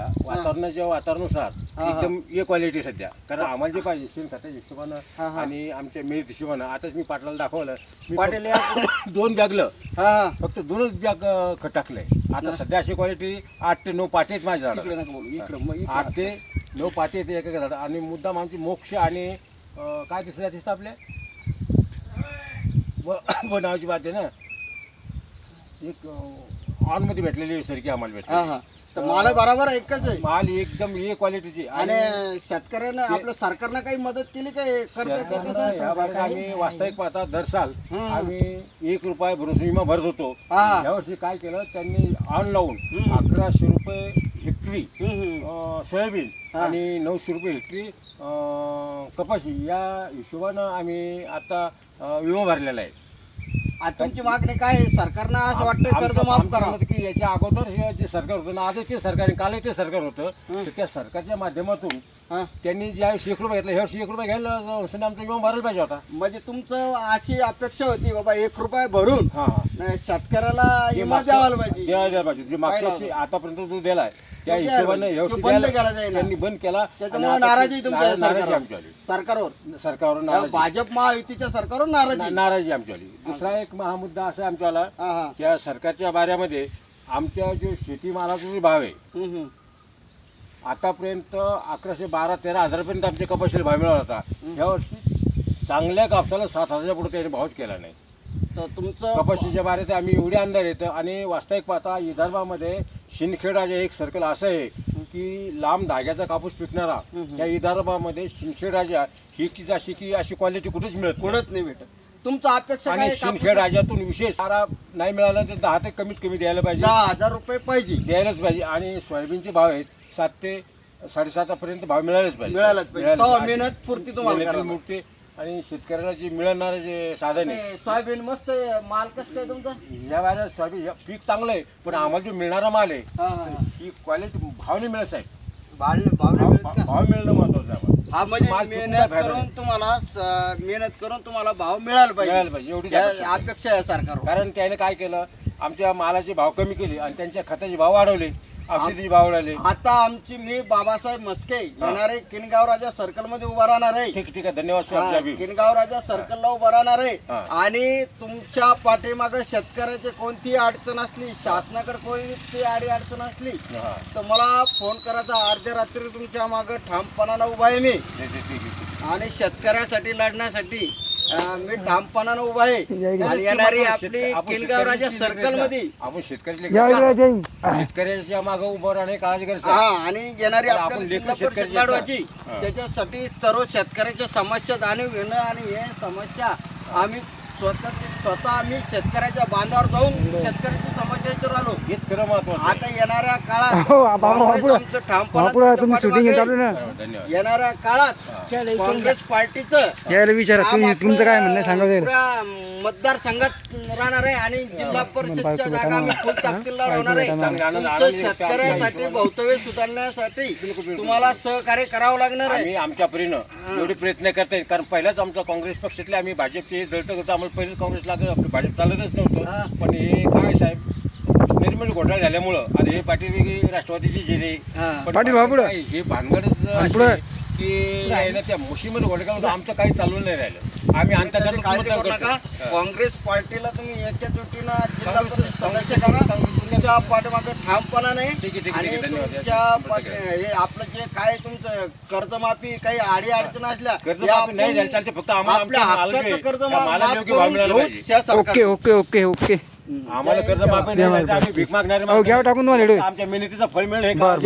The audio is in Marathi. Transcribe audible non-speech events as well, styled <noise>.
सध्या वातावरणाच्या वातावरणानुसार. एकदम ए क्वालिटी सध्या. कारण आम्हाला जे पाहिजे शेण खताच्या हा, हिशोबानं. आणि आमच्या मिळत हिशोबानं आताच मी पाटलाला दाखवलं. मी पाटील <coughs> दोन बॅगलं. हा फक्त दोनच बॅग अं, खत टाकलंय. आता सध्या अशी क्वालिटी आठ ते नऊ पाटे आहेत माझ्या इकडे झाडाला नका बोलू इकडे मग इकडे. आठ ते नऊ पाटे एका झाड आणि मुद्दाम आमची मोक्ष आणि अं, काय दिसलं दिसतं आपल्या ब- बनावाची बात आहे ना. एक ऑनमध्ये भेटलेली सरकी आम्हाला भेटली हा. हा तर मला बरोबर एकच आहे माल एकदम ए क्वालिटीची आणि शेतकऱ्यानं आपलं सरकारनं काही मदत केली काय या आम्ही वास्तविक पाहता दर साल हं. आम्ही एक रुपये भरोसा विमा भरत होतो हा. यावर्षी काय केलं त्यांनी ऑन लावून हं. अकराशे रुपये हेक्टरी. अं, सोयाबीन हा. आणि नऊशे रुपये हेक्टरी अं, कपाशी या हिशोबानं आम्ही आता अं, विमा भरलेला आहे तुमची मागणी काय आहे? सरकारनं असं वाटतं कर्ज माफ आमचं करा की याच्या अगोदर हे जे सरकार होतं ना आजच सरकार आहे, कालही ते सरकार होतं. तर त्या सरकारच्या माध्यमातून हा? त्यांनी ज्या एक रुपये घेतला ह्या एक रुपये घ्यायला आमचा विमा भरायला पाहिजे होता. म्हणजे तुमचं अशी अपेक्षा होती बाबा एक रुपये भरून हा. हा नाही, शेतकऱ्याला जे विमा द्यावायला पाहिजे. द्यायला पाहिजे जे मागच्या वर्षी आतापर्यंत जो दिलाय त्या द्यायला हिशोबाने पाहिजे. या वर्षी तो बंद द्यायला- केला जाईल ना. त्यांनी बंद केला आणि त्याच्यामुळे आता नाराजी तुमच्या नाराजी सरकारवर. आमच्यावाली सरकारवर. सरकारवर या नाराजी. भाजप महायुतीच्या सरकारवर नाराजी. ना- नाराजी आमच्यावाली दुसरा एक महा मुद्दा असा आहे आमच्यावाला हा हा. त्या सरकारच्या बाऱ्यामध्ये आमच्या जो शेतीमालाचा जो भाव आहे हम्म, हम्म. आतापर्यंत अकराशे बारा तेरा हजारपर्यंत आमच्या कपाशीला भाव मिळाला होता. या वर्षी चांगल्या कापसाला सात हजाराच्या पुढे त्याने भावच केला नाही. तर तुमचं कपाशीच्या बारेत आम्ही एवढे अंदाज येतं आणि वास्तविक पाहता विदर्भामध्ये शिंदखेडाचे एक सर्कल असं आहे की लांब धाग्याचा कापूस पिकणारा या विदर्भामध्ये शिंदखेड राजा ही की अशी की अशी क्वालिटी कुठेच मिळत. कुठंच नाही भेटत. तुमचं अपेक्षा काय आणि आहे शिंदखेड कापूस? राजातून विशेष सारा नाही मिळाला तर दहा ते कमीत कमी द्यायला पाहिजे दहा हजार रुपये पाहिजे द्यायलाच पाहिजे आणि सोयाबीनचे भाव आहेत सात ते साडेसातापर्यंत भाव मिळायलाच पाहिजे मिळायलाच पाहिजे. मिळायला तेव्हा पाहिजे. मेहनत पुरती तुम्हाला करायला. आणि शेतकऱ्याला जे मिळणारं जे साधन आहे ते सोयाबीन मस्त आहे. माल कसं काय तुमचा या वेळेला सोयाबीन पीक चांगलं आहे पण आम्हाला जो मिळणारा माल आहे हा, हा, हा. ही क्वालिटी भाव नाही मिळत साहेब भाव- भाव का? मिळणं महत्वाचं आहे आम्हाला. हा म्हणजे माल चुकून मेहनत करून. तुम्हाला स- मेहनत करून तुम्हाला भाव मिळाला मिळायला पाहिजे पाहिजे एवढीच या अपेक्षा आहे. अपेक्षा आहे सरकारवर कारण त्याने काय केलं आमच्या मालाचे भाव कमी केले आणि त्यांच्या खताचे भाव वाढवले औषधी भाव वाढवले आता आमची मी बाबासाहेब मस्के येणारे किनगाव राजा सर्कलमध्ये उभा राहणार आहे. ठीक ठीक आहे. धन्यवाद सर किनगाव राजा सर्कलला उभा राहणार आहे. हा. आणि तुमच्या पाठीमाग शेतकऱ्याची कोणतीही अडचण असली शासनाकडे कोणती आडी अडचण असली हा. तर मला फोन करायचा अर्ध्या रात्री तुमच्या माग ठामपणानं उभा आहे मी. ठीक ठीक ठीक. आणि शेतकऱ्यासाठी लढण्यासाठी अं, मी ठामपणानं उभा आहे. आणि येणारी आपली आपण किनगाव राजा शेतकऱ्याची सर्कलमध्ये आपण शेतकऱ्याची जय जय जय. शेतकऱ्याच्या मागे उभं राहणे काळजी गरज आहे. हा आणि येणारी तर आपण शेतकऱ्याची? हा. त्याच्यासाठी सर्व शेतकऱ्याच्या समस्या जाणीव घेणं आणि हे समस्या आम्ही स्वतः स्वतः आम्ही शेतकऱ्याच्या बांधावर जाऊन शेतकऱ्याची समस्या विचारून आलो हेच खरं महत्वाचं आहे. आता येणाऱ्या काळात हो, काँग्रेस आमचं ठामपणानं बापू शूटिंग ना. बरोबर, धन्यवाद. येणाऱ्या काळात काँग्रेस पार्टीचं यायला विचारा तुम्ही तुमचं काय म्हणणं आहे सांगा मतदारसंघात राहणार आहे आणि जिल्हा परिषदच्या जागा आम्ही फुल ताकदीला लढवणार आहे. तुमचं. शेतकऱ्यासाठी भवितव्य सुधारण्यासाठी. तुम्हाला सहकार्य करावं लागणार आहे. आम्ही आमच्या परीनं एवढे प्रयत्न करते कारण पहिलाच आमचा काँग्रेस पक्षातले आम्ही भाजपचे जळत होतो आम्हाला पहिलेच काँग्रेस लागत आपलं भाजप चालतच हा. नव्हतं पण हे काय साहेब? निर्मल घोटाळा झाल्यामुळं. आता हे पाटील वेगळी राष्ट्रवादीची जिरे हा. पाटील. हे भानगडच. की त्या मुशीमध्ये घोटाळा करून आमचं काही चालू नाही राहिलं. आम्ही त्याची काळजी करू नका. काँग्रेस पार्टीला तुम्ही एकजुटीनं जिल्हा परिषद सदस्य करा. तुमच्या पाठीमागे ठामपणाने ठीक आहे, ठीक आहे, आणि ठीक आहे, धन्यवाद. तुमच्या या पाठी- हे आपलं जे काय तुमचं कर्जमाफी काही आडी अडचण असल्या कर्जमाफी या आपण नाही झाली, चालते. फक्त आम्हाला आपल्या आमच्या मालाचे- हक्काचं कर्ज त्या मालाला माफ योग्य भाव करून मिळाला घेऊच पाहिजे. या सरकार ओके ओके ओके ओके. आम्हाला कर्ज माफी नाही झाली तर आम्ही भीक मागणारे अहो, घ्यावं टाकून तुम्हाला हेडू. आमच्या मेहनतीचं फळ मिळेल हे बरं?